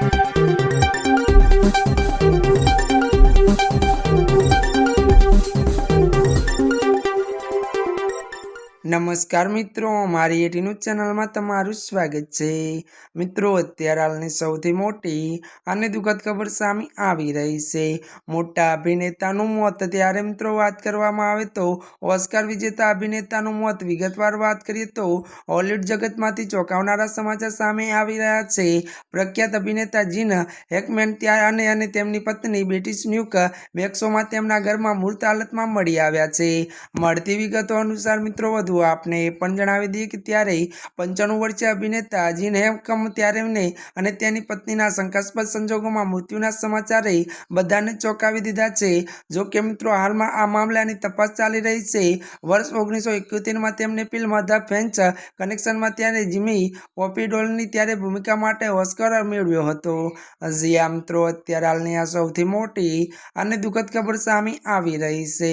Thank you. નમસ્કાર મિત્રો, મારી એટી ન્યૂઝ ચેનલમાં તમારું સ્વાગત છે. મિત્રો, અત્યારે હાલની સૌથી મોટી અને દુઃખદ ખબર સામે આવી રહી છે. મોટા અભિનેતાનું મોત, ત્યારે મિત્રો વાત કરવામાં આવે તો ઓસ્કાર વિજેતા અભિનેતાનું મોત વિગતવાર વાત કરીએ તો હોલિવૂડ જગતમાંથી ચોંકાવનારા સમાચાર સામે આવી રહ્યા છે. પ્રખ્યાત અભિનેતા જીન હેકમેન ત્યાં અને અને તેમની પત્ની બેટી ન્યુક બેક્સોમાં તેમના ઘરમાં મૃત હાલતમાં મળી આવ્યા છે. મળતી વિગતો અનુસાર મિત્રો વધુ આપને એ પણ જણાવી દઈએ કે ત્યારે પંચાણું વર્ષીય અભિનેતા જીન હેકમ ત્યારે અને તેની પત્નીના શંકાસ્પદ સંજોગોમાં મૃત્યુના સમાચારે બધાને ચોંકાવી દીધા છે. જો કે મિત્રો હાલમાં આ મામલાની તપાસ ચાલી રહી છે. વર્ષ ઓગણીસો એકોતેરમાં તેમને ફિલ્મ ધ ફેન્ચ કનેક્શનમાં ત્યારે જીમી પોપીડોલની ત્યારે ભૂમિકા માટે ઓસ્કર મેળવ્યો હતો. આ મિત્રો, અત્યારે હાલની આ સૌથી મોટી અને દુઃખદ ખબર સામે આવી રહી છે.